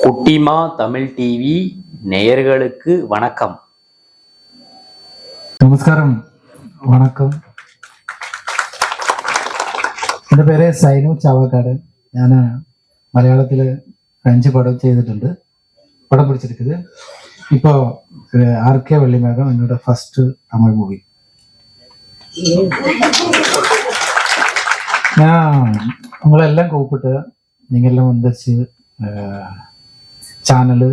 குட்டிமா தமிழ் டிவி நேயர்களுக்கு வணக்கம் നമസ്കാരം വണക്കം എൻ്റെ പേര് സൈനു ചാവക്കാട് ഞാൻ മലയാളത്തിൽ അഞ്ച് പടം ചെയ്തിട്ടുണ്ട് പടം പിടിച്ചിരിക്കുന്നത് இப்போ ஆர் கே வள்ளிமேகம் என்னோட ஃபர்ஸ்ட் தமிழ் மூவி நான் உங்களெல்லாம் கூப்பிட்டு நீங்கள் எல்லாம் வந்துச்சு சேனலு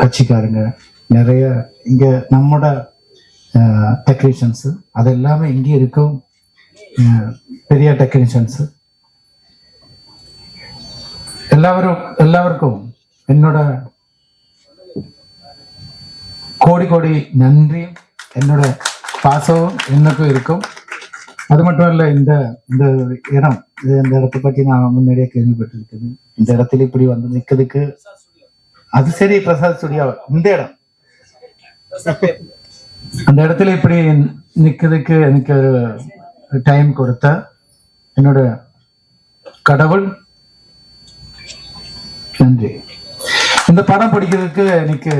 கட்சிக்காரங்க நிறைய இங்கே நம்மோட டெக்னீஷியன்ஸ் அது எல்லாமே இங்கே இருக்கும் பெரிய டெக்னீஷியன்ஸ் எல்லாரும் எல்லாருக்கும் என்னோட கோடி கோடி நன்றியும் என்னோட பாசமும் என்னக்கும் இருக்கும். அது மட்டும் இல்ல இந்த இந்த இடம் இது இந்த இடத்தை பற்றி நான் முன்னாடியே கேள்விப்பட்டிருக்கேன். இந்த இடத்துல இப்படி வந்து நிக்கிறதுக்கு அது சரி பிரசாத் ஸ்டுடியோ இந்த இடம். அந்த இடத்துல இப்படி நிக்கிறதுக்கு எனக்கு ஒரு டைம் கொடுத்த என்னோட கடவுள். நன்றி. இந்த படம் படிக்கிறதுக்கு எனக்கு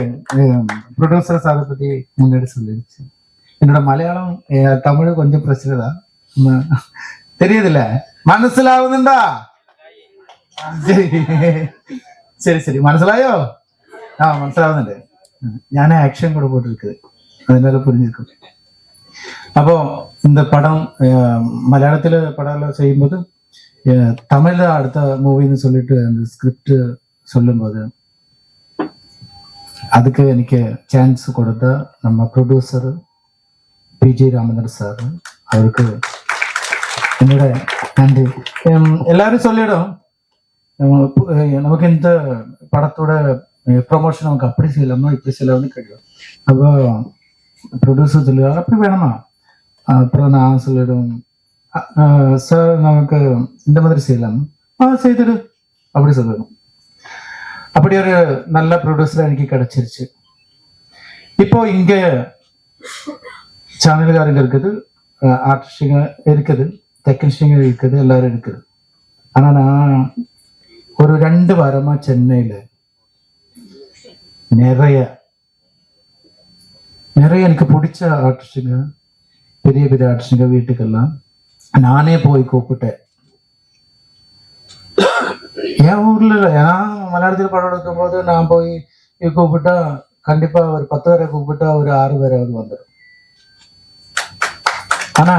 ப்ரொடியூசர் சாரை பத்தி முன்னாடி சொல்லிடுச்சு என்னோட மலையாளம் தமிழ் கொஞ்சம் பிரச்சனை தான் உம், தெரியுதுல்ல മനസ്സിലാവുന്നുണ്ടാ ശരി ശരി ശരി മനസ്സിലായോ ആ മനസ്സിലാവുന്നുണ്ട് ഞാൻ ആക്ഷൻ കൂടെ போட்டிருக்குது அதனால புரிஞ்சிருக்கும் அப்போ இந்த படம் அஹ், மலையாளத்துல படம் எல்லாம் செய்யும்போது அஹ், தமிழ்ல அடுத்த மூவின்னு சொல்லிட்டு அந்த ஸ்கிரிப்ட் சொல்லும்போது அதுக்கு எனக்கு சான்ஸ் கொடுத்த நம்ம producer P G Ramandar sir அவருக்கு என்னோட நன்றி. எல்லாரும் சொல்லிடும். நமக்கு இந்த படத்தோட ப்ரொமோஷன் நமக்கு அப்படி செய்யலாமா இப்படி செய்யலாம்னு கேட்கும் அப்போ ப்ரொடியூசர் சொல்லுவார் அப்படி வேணுமா? அப்புறம் நான் சொல்லிடும் சார் நமக்கு இந்த மாதிரி செய்யலாம். ஆ செய்திடு. அப்படி சொல்லணும் அப்படி ஒரு நல்ல ப்ரொடியூசர் எனக்கு கிடைச்சிருச்சு. இப்போ இங்கே சேனல்காரங்க இருக்குது ஆர்டிஸ்டுங்க இருக்குது. டெக்னீஷியங்க இருக்குது எல்லாரும் இருக்குது ஆனா நான் ஒரு ரெண்டு வாரமா சென்னையில நிறைய நிறைய எனக்கு பிடிச்ச ஆர்டிஸ்டுங்க பெரிய பெரிய ஆர்டிஸ்டுங்க வீட்டுக்கெல்லாம் நானே போய் கூப்பிட்டேன் என் ஊர்ல நான் மலையாளத்தில் படம் எடுக்கும் போது நான் போய் கூப்பிட்டா கண்டிப்பா ஒரு பத்து பேரை கூப்பிட்டா ஒரு ஆறு பேராவது வந்துடும் ஆனா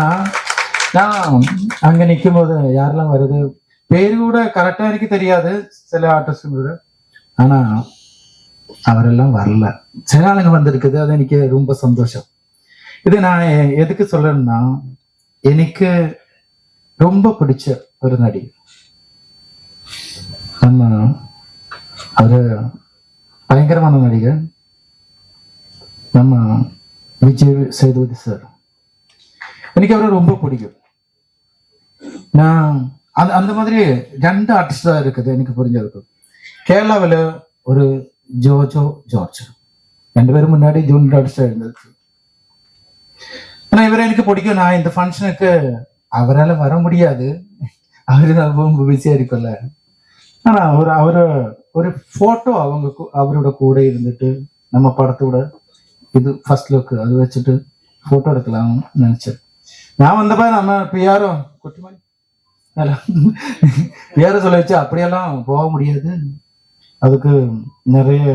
நான் அங்க நிக்கும் போது யாரெல்லாம் வருது? பேரு கூட கரெக்டா எனக்கு தெரியாது சில ஆர்டிஸ்டும் கூட. ஆனா அவரெல்லாம் வரல. சில ஆளுங்க வந்திருக்குது அது எனக்கு ரொம்ப சந்தோஷம். இது நான் எதுக்கு சொல்றேன்னா எனக்கு ரொம்ப பிடிச்ச ஒரு நடிகர் நம்ம அவரு பயங்கரமான நடிகர். நம்ம விஜய் சேதுபதி சார். எனக்கு அவரை ரொம்ப பிடிக்கும். நான் அந்த அந்த மாதிரி ரெண்டு ஆர்டிஸ்ட் தான் இருக்குது எனக்கு புரிஞ்சதுக்கு கேரளாவில் ஒரு ஜோஜோ ஜார்ஜ். ரெண்டு பேரும் முன்னாடி ஜூனியர் ஆர்டிஸ்டா இருந்தது. ஆனால் இவரை எனக்கு பிடிக்கும். நான் இந்த ஃபங்க்ஷனுக்கு அவரால் வர முடியாது. அவரு ரொம்ப பிஸியாக இருக்கும்ல. ஆனால் அவர் அவர் ஒரு ஃபோட்டோ அவங்க அவரோட கூட இருந்துட்டு நம்ம படத்தோட இது ஃபர்ஸ்ட் லுக் அது வச்சுட்டு ஃபோட்டோ எடுக்கலாம்னு நினச்சேன். நான் வந்தப்ப நம்ம பியாரும் குட்டிமணி பியார சொல்ல வச்சு அப்படியெல்லாம் போக முடியாது. அதுக்கு நிறைய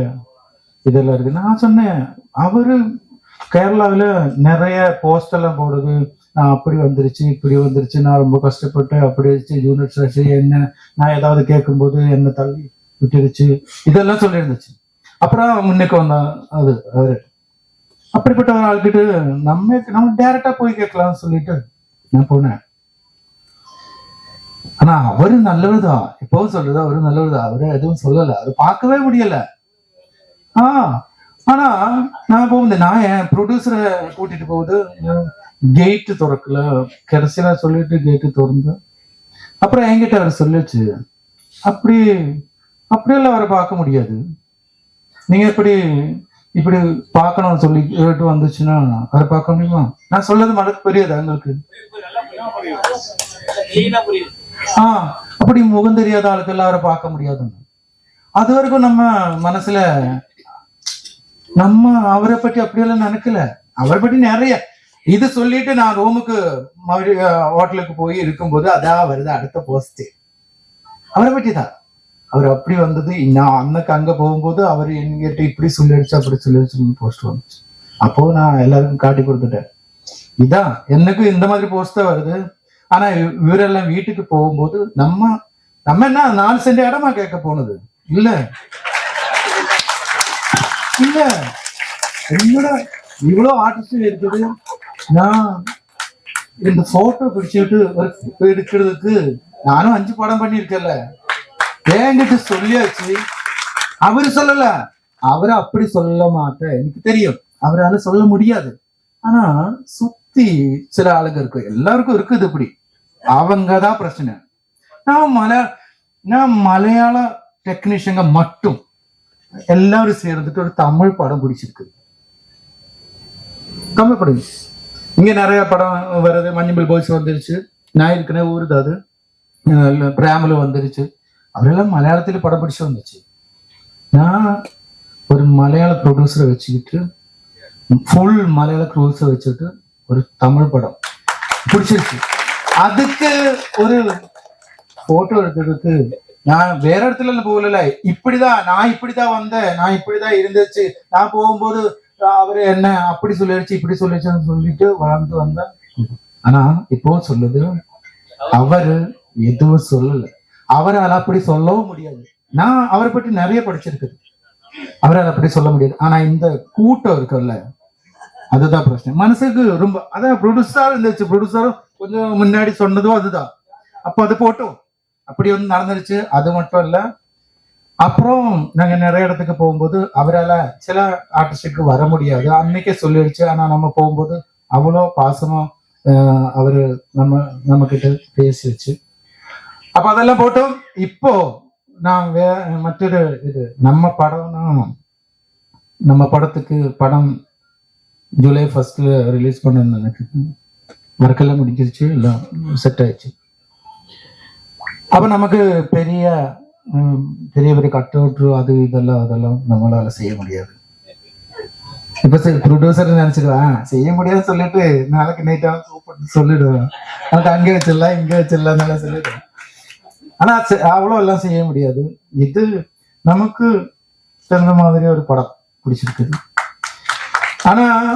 இதெல்லாம் இருக்கு. நான் சொன்னேன் அவரு கேரளாவில் நிறைய போஸ்ட் எல்லாம் போடுது. நான் அப்படி வந்துருச்சு இப்படி வந்துருச்சு நான் ரொம்ப கஷ்டப்பட்டு அப்படி வச்சு யூனிட் வச்சு என்ன நான் ஏதாவது கேட்கும்போது என்ன தள்ளி விட்டுருச்சு இதெல்லாம் சொல்லியிருந்துச்சு. அப்புறம் முன்னுக்கு வந்தான் அது அவரு. அப்படிப்பட்ட ஒரு ஆள்கிட்ட நம்ம நம்ம டேரக்டா போய் கேட்கலாம்னு சொல்லிட்டு நான் போனேன். ஆனா அவரு நல்லவருதான் இப்பவும் சொல்றது அவரு நல்லவருதான் அவரு எதுவும் சொல்லல. அவரு பார்க்கவே முடியல. ஆஹ் ஆனா நான் போகுது நான் என் ப்ரொடியூசரை கூட்டிட்டு போகுது கேட்டு திறக்கல. கடைசியில சொல்லிட்டு கேட்டு திறந்து. அப்புறம் என்கிட்ட அவர் சொல்லிச்சு அப்படி அப்படியெல்லாம் அவரை பார்க்க முடியாது. நீங்க எப்படி இப்படி பார்க்கணும்னு சொல்லி கேட்டு வந்துச்சுன்னா அவரை பார்க்க முடியுமா? நான் சொல்லது மனது புரியுது எங்களுக்கு ஆ அப்படி முகம் தெரியாத ஆளுக்கு எல்லாரும் பார்க்க முடியாதுன்னு அது வரைக்கும் நம்ம மனசுல நம்ம அவரை பற்றி அப்படியெல்லாம் நினைக்கல. அவரை பற்றி நிறைய. இது சொல்லிட்டு நான் ரூமுக்கு ஹோட்டலுக்கு போய் இருக்கும்போது அதான் வருது அடுத்த போஸ்ட் அவரை பற்றி தான் அவர் அப்படி வந்தது நான் அன்னைக்கு அங்க போகும்போது அவர் என்கிட்ட இப்படி சொல்லிடுச்சு அப்படி சொல்லிடுச்சுன்னு போஸ்ட் வந்துச்சு. அப்போ நான் எல்லாருக்கும் காட்டி கொடுத்துட்டேன். இதான் எனக்கும் இந்த மாதிரி போஸ்ட் தான் வருது. ஆனா இவரெல்லாம் வீட்டுக்கு போகும்போது நம்ம நம்ம என்ன நாலு சென்ட் இடமா கேட்க போனது? இல்ல. இல்ல. என்னோட இவ்வளவு ஆர்டிஸ்டும் இருக்குது. நான் இந்த போட்டோ பிடிச்சிட்டு எடுக்கிறதுக்கு நானும் அஞ்சு படம் பண்ணியிருக்கேன்ல. வேண்டிட்டு சொல்லியாச்சு. அவரு சொல்லல. அவரு அப்படி சொல்ல மாட்டேன் எனக்கு தெரியும். அவரால சொல்ல முடியாது. ஆனா சுத்தி சில ஆளுங்க இருக்கு. எல்லாருக்கும் இருக்குது இப்படி. அவங்கதான் பிரச்சனை. நான் மல நான் மலையாள டெக்னீஷியங்க மட்டும். எல்லாரும் சேர்ந்துட்டு ஒரு தமிழ் படம் பிடிச்சிருக்கு. தமிழ் படம். இங்க நிறைய படம் வருது. மஞ்சள் பாய்ஸ் வந்துருச்சு. நான் இருக்கிற ஊருது அது. பிரேமல வந்துருச்சு. அவரெல்லாம் மலையாளத்துல படம் பிடிச்சு வந்துச்சு. நான் ஒரு மலையாள ப்ரொடியூசரை வச்சுக்கிட்டு ஃபுல் மலையாள க்ரூஸை வச்சுட்டு ஒரு தமிழ் படம் பிடிச்சிருச்சு. அதுக்கு ஒரு போட்டோ எடுக்கிறதுக்கு நான் வேற இடத்துல போகல இப்படிதான் நான் இப்படிதான் வந்தேன் நான் இப்படிதான் இருந்துச்சு. நான் போகும்போது அவரு என்ன அப்படி சொல்லிடுச்சு இப்படி சொல்லிடுச்சுன்னு சொல்லிட்டு வளர்ந்து வந்தேன். ஆனா இப்போ சொல்லுது அவரு எதுவும் சொல்லலை. அவரால் அப்படி சொல்லவும் முடியாது. நான் அவரை பற்றி நிறைய படிச்சிருக்குது அவரால் அப்படி சொல்ல முடியாது. ஆனா இந்த கூட்டம் இருக்குல்ல அதுதான் பிரச்சனை. மனசுக்கு ரொம்ப அதான் ப்ரொடியூசரா இருந்துச்சு. ப்ரொடியூசரும் கொஞ்சம் முன்னாடி சொன்னதும் அதுதான். அப்போ அது போட்டோம். அப்படி ஒன்று நடந்துருச்சு. அது மட்டும் இல்ல. அப்புறம் நாங்க நிறைய இடத்துக்கு போகும்போது அவரால சில ஆர்டிஸ்டுக்கு வர முடியாது. அன்னைக்கே சொல்லிடுச்சு ஆனா நம்ம போகும்போது அவ்வளோ பாசமா ஆஹ், அவரு நம்ம நம்ம கிட்ட பேசிடுச்சு அப்ப அதெல்லாம் போட்டோம் இப்போ நான் வே மற்றொரு இது நம்ம படம்னா நம்ம படத்துக்கு படம் ஜூலை ஃபர்ஸ்ட்ல ரிலீஸ் பண்ண எனக்கு ஒர்க்கெல்லாம் முடிஞ்சிருச்சு எல்லாம் செட் ஆயிடுச்சு. அப்ப நமக்கு பெரிய பெரிய பெரிய கட் அவுட்ரு அது இதெல்லாம் அதெல்லாம் நம்மளால செய்ய முடியாது. இப்ப ப்ரொடியூசர் நினைச்சிடுவேன் செய்ய முடியாதுன்னு சொல்லிட்டு நாளைக்கு நைட்டாக சூப்பர் சொல்லிடுவேன். அங்க வச்சிடலாம் இங்க வச்சிடலாம் சொல்லிடுவேன். ஆனா செ- அவ்வளவு எல்லாம் செய்ய முடியாது. இது நமக்கு தகுந்த மாதிரி ஒரு படம் பிடிச்சிருக்குது. ஆனா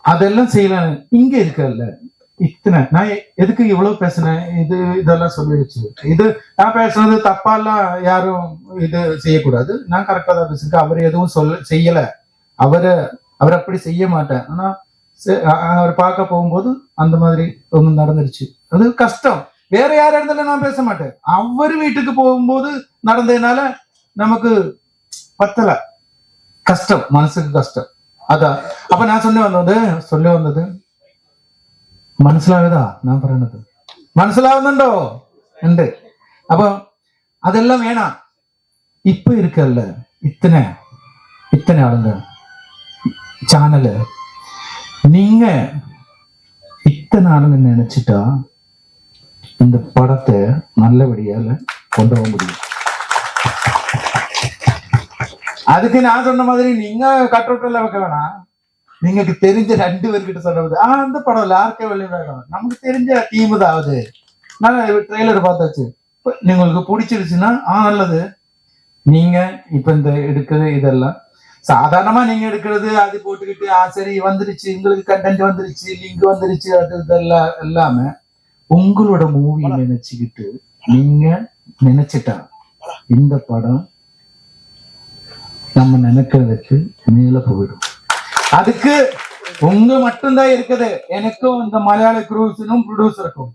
அதெல்லாம் செய்யலாம் இங்க இருக்கல இத்தனை. நான் எ- எதுக்கு இவ்வளவு பேசினேன்? இது இதெல்லாம் சொல்லிடுச்சு இது நான் பேசுனது தப்பாலாம் யாரும் இது செய்யக்கூடாது. நான் கரெக்டா தான் பேசிருக்கேன். அவர் எதுவும் சொல்ல செய்யல. அவரை அவர் அப்படி செய்ய மாட்டேன் ஆனா செ- அவர் பார்க்க போகும்போது அந்த மாதிரி ஒன்று நடந்துருச்சு. அது கஷ்டம். வேற யார் இடத்துல நான் பேச மாட்டேன். அவர் வீட்டுக்கு போகும்போது நடந்ததுனால நமக்கு பத்தல. கஷ்டம் மனசுக்கு கஷ்டம். அதான் அப்ப நான் சொல்ல வந்தது சொல்ல வந்தது മനസ്സിലാകുതാ ഞാൻ പറയണത്. മനസ്സിലാവുന്നുണ്ടോ ഉണ്ട്. അപ്പൊ അതെല്ലാം വേണം. ഇപ്പൊ ഇരിക്കല്ല? ഇത്തന ഇത്തന ആളുങ്ക ചാനല്. നിങ്ങ ഇത്തന ആളുങ്ക നനച്ചിട്ടാ இந்த படத்தை நல்லபடியால கொண்டு போக முடியும். அதுக்கு நான் சொன்ன மாதிரி நீங்க கட்டோட்டில் வைக்க வேணாம். நீங்களுக்கு தெரிஞ்ச ரெண்டு பேர்கிட்ட சொல்றது ஆஹ் அந்த படம் யாருக்கே வெளியே வேணும் நமக்கு தெரிஞ்ச டீம் தான் அது. நான் ட்ரெய்லர் பார்த்தாச்சு. உங்களுக்கு பிடிச்சிருச்சுன்னா ஆ நல்லது. நீங்க இப்ப இந்த எடுக்கிறது இதெல்லாம் சாதாரணமா நீங்க எடுக்கிறது அது போட்டுக்கிட்டு ஆ சரி வந்துருச்சு. உங்களுக்கு கண்டென்ட் வந்துருச்சு. லிங்க் வந்துருச்சு. அது இதெல்லாம் எல்லாமே உங்களோட மூவி நினைச்சுக்கிட்டு நீங்க நினைச்சிட்டா இந்த படம் நம்ம நினைக்கிறதுக்கு மேல போயிடும். அதுக்கு உங்க மட்டும்தான் இருக்குது. எனக்கும் இந்த மலையாள குரூஸனும் ப்ரொடியூசருக்கும்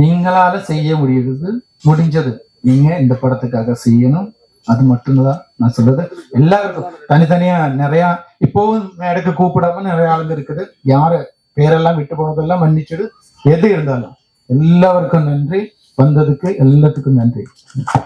நீங்களால செய்ய முடியுது முடிஞ்சது. நீங்க இந்த படத்துக்காக செய்யணும். அது மட்டும்தான் நான் சொல்றது. எல்லாருக்கும் தனித்தனியா நிறைய இப்போவும் மேடைக்கு கூப்பிடாம நிறைய ஆளுங்க இருக்குது. யாரு பேரெல்லாம் விட்டு போனதெல்லாம் மன்னிச்சிடு. எது இருந்தாலும். எல்லாருக்கும் நன்றி. வந்ததுக்கு எல்லாத்துக்கும் நன்றி.